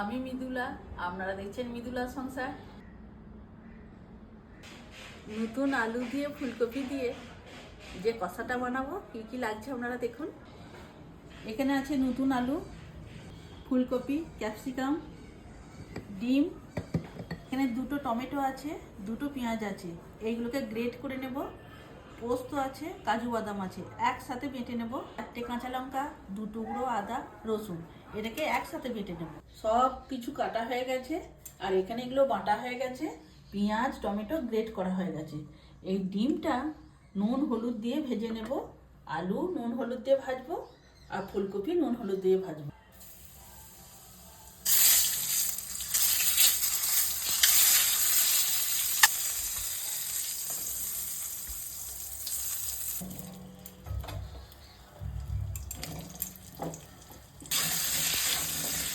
আমি মৃদুলা, আপনারা দেখছেন মৃদুলা সংসার। নতুন আলু দিয়ে ফুলকপি দিয়ে যে কষাটা বানাবো, কি কি লাগছে আপনারা দেখুন। এখানে আছে নতুন আলু, ফুলকপি, ক্যাপসিকাম, ডিম। এখানে দুটো টমেটো আছে, দুটো পেঁয়াজ আছে। এইগুলোকে গ্রেট করে নেব। পোস্ত আছে, কাজু বাদাম আছে, একসাথে বেটে নেব চারটে কাঁচা লঙ্কা, দু টুকরো আদা, রসুন। এটাকে একসাথে বেটে নেব। সব কিছু কাটা হয়ে গেছে, আর এখানে এগুলো বাটা হয়ে গেছে, পেঁয়াজ, টমেটো গ্রেট করা হয়ে গেছে। এই ডিমটা নুন হলুদ দিয়ে ভেজে নেব, আলু নুন হলুদ দিয়ে ভাজবো, আর ফুলকপি নুন হলুদ দিয়ে ভাজবো।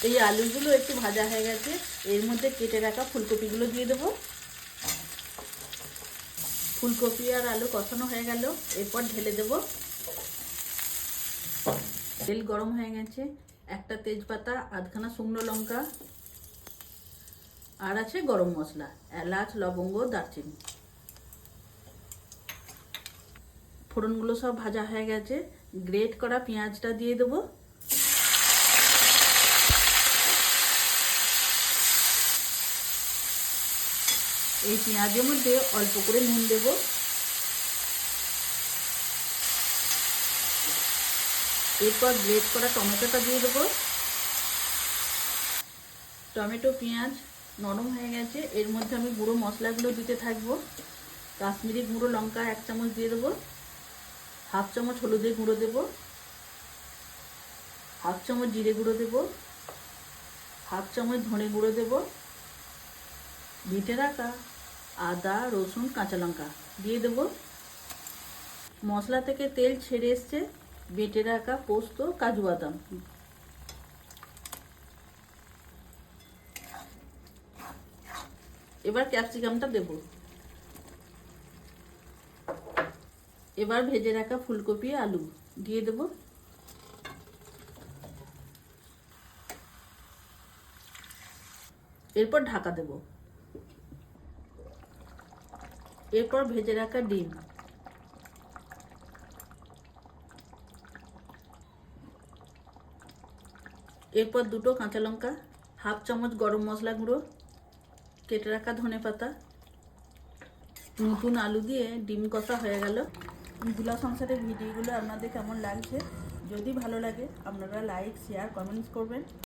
এই আলুগুলো একটু ভাজা হয়ে গেছে। এর মধ্যে কেটে রাখা ফুলকপিগুলো দিয়ে দেবো। ফুলকপি আর আলু কষানো হয়ে গেল। এরপর ঢেলে দেব। তেল গরম হয়ে গেছে। একটা তেজপাতা, আধখানা শুকনো লঙ্কা, আর আছে গরম মশলা, এলাচ, লবঙ্গ, দারচিনি। ফোড়নগুলো সব ভাজা হয়ে গেছে। গ্রেট করা পেঁয়াজটা দিয়ে দেবো। এই পেঁয়াজের মধ্যে অল্প করে নুন দেব। এরপর গ্রেট করা টমেটোটা দিয়ে দেবো। টমেটো, পেঁয়াজ নরম হয়ে গেছে। এর মধ্যে আমি গুঁড়ো মশলাগুলো দিতে থাকব। কাশ্মীরি গুঁড়ো, লঙ্কা এক চামচ দিয়ে দেবো। হাফ চামচ হলুদের গুঁড়ো দেবো, হাফ চামচ জিরে গুঁড়ো দেবো, হাফ চামচ ধনে গুঁড়ো দেবো বেটে রাখা আদা, রসুন, কাঁচা লঙ্কা দিয়ে দেব। মশলা থেকে তেল ছেড়ে এসছে, বেটে রাখা পোস্ত, কাজু বাদাম। এবার ক্যাপসিকামটা দেব। এবার ভেজে রাখা ফুলকপি আলু। দিয়ে দেব। এরপর ঢাকা দেবো। এরপর ভেজে রাখা ডিম। এরপর দুটো কাঁচা লঙ্কা, হাফ চামচ গরম মশলা গুঁড়ো, কেটে রাখা ধনে পাতা। নতুন আলু দিয়ে ডিম কষা হয়ে গেল। দুলা সংসারের ভিডিওগুলো আপনাদের কেমন লাগছে? যদি ভালো লাগে আপনারা লাইক শেয়ার কমেন্টস করবেন।